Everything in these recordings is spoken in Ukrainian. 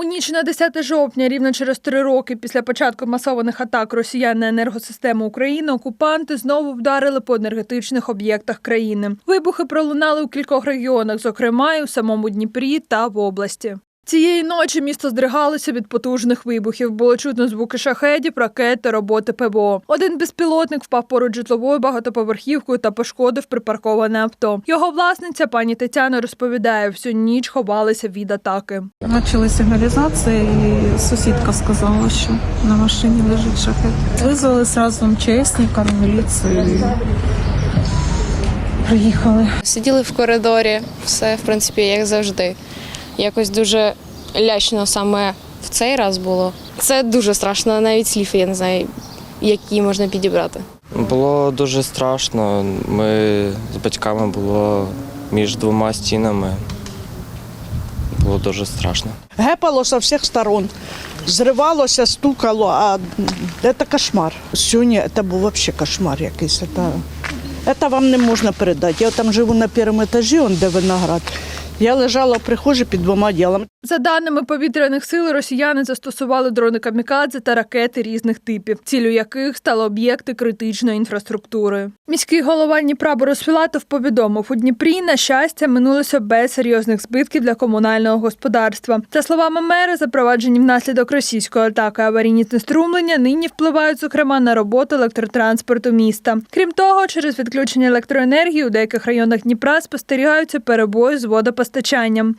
У ніч на 10 жовтня, рівно через три роки після початку масованих атак росіян на енергосистему України, окупанти знову вдарили по енергетичних об'єктах країни. Вибухи пролунали у кількох регіонах, зокрема і у самому Дніпрі та в області. Цієї ночі місто здригалося від потужних вибухів. Було чутно звуки шахедів, ракет та роботи ПВО. Один безпілотник впав поруч житловою багатоповерхівкою та пошкодив припарковане авто. Його власниця пані Тетяна розповідає, всю ніч ховалися від атаки. Почали сигналізація, і сусідка сказала, що на машині лежить шахет. Визвали зразу МЧСника, міліцію. Приїхали. Сиділи в коридорі, все в принципі як завжди. Якось дуже лячно саме в цей раз було. Це дуже страшно, навіть слів я не знаю, які можна підібрати. Було дуже страшно. Ми з батьками було між двома стінами. Було дуже страшно. Гепало со всіх сторон. Зривалося, стукало, а це кошмар. Сьогодні це був взагалі кошмар якийсь. Це, це вам не можна передати. Я там живу на першому етажі, де виноград. Я лежала в прихожій під двома ділами. За даними повітряних сил, росіяни застосували дрони камікадзе та ракети різних типів, цілю яких стали об'єкти критичної інфраструктури. Міський голова Дніпра Борис Філатов повідомив, у Дніпрі, на щастя, минулося без серйозних збитків для комунального господарства. За словами мера, запроваджені внаслідок російської атаки аварійні знеструмлення нині впливають, зокрема, на роботу електротранспорту міста. Крім того, через відключення електроенергії у деяких районах Дніпра спостерігаються перебої з водопостачанням.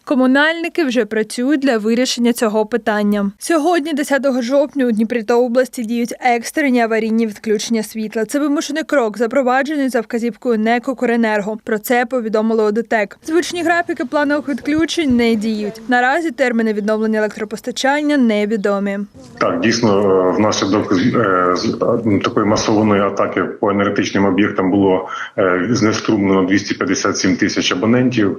Комунальники вже працюють для вирішення цього питання. Сьогодні, 10 жовтня, у Дніпрі та області діють екстрені аварійні відключення світла. Це вимушений крок, запроваджений за вказівкою НЕК «Укренерго». Про це повідомили ОДТЕК. Звичні графіки планових відключень не діють. Наразі терміни відновлення електропостачання невідомі. Так, дійсно, е, внаслідок е, е, такої масованої атаки по енергетичним об'єктам було знеструмлено 257 тисяч абонентів.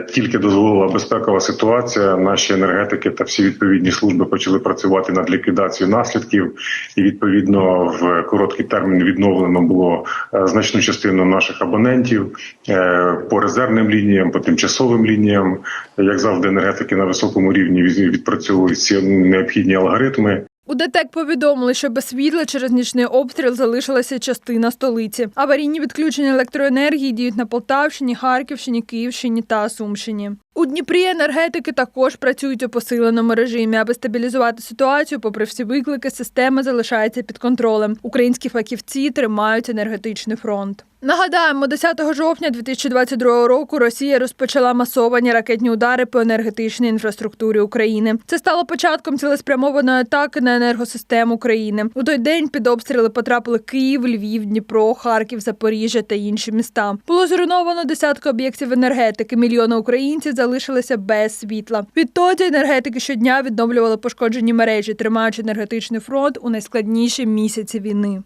Тільки дозволила безпекова ситуація. Наші енергетики та всі відповідні служби почали працювати над ліквідацією наслідків, і відповідно в короткий термін відновлено було е, значну частину наших абонентів е, по резервним лініям, по тимчасовим лініям. Як завжди, енергетики на високому рівні від- відпрацьовують всі необхідні алгоритми. У ДТЕК повідомили, що без світла через нічний обстріл залишилася частина столиці. Аварійні відключення електроенергії діють на Полтавщині, Харківщині, Київщині та Сумщині. У Дніпрі енергетики також працюють у посиленому режимі. Аби стабілізувати ситуацію, попри всі виклики, система залишається під контролем. Українські фахівці тримають енергетичний фронт. Нагадаємо, 10 жовтня 2022 року Росія розпочала масовані ракетні удари по енергетичній інфраструктурі України. Це стало початком цілеспрямованої атаки на енергосистему країни. У той день під обстріли потрапили Київ, Львів, Дніпро, Харків, Запоріжжя та інші міста. Було зруйновано десятки об'єктів енергетики. Мільйони українців залишилися без світла. Відтоді енергетики щодня відновлювали пошкоджені мережі, тримаючи енергетичний фронт у найскладніші місяці війни.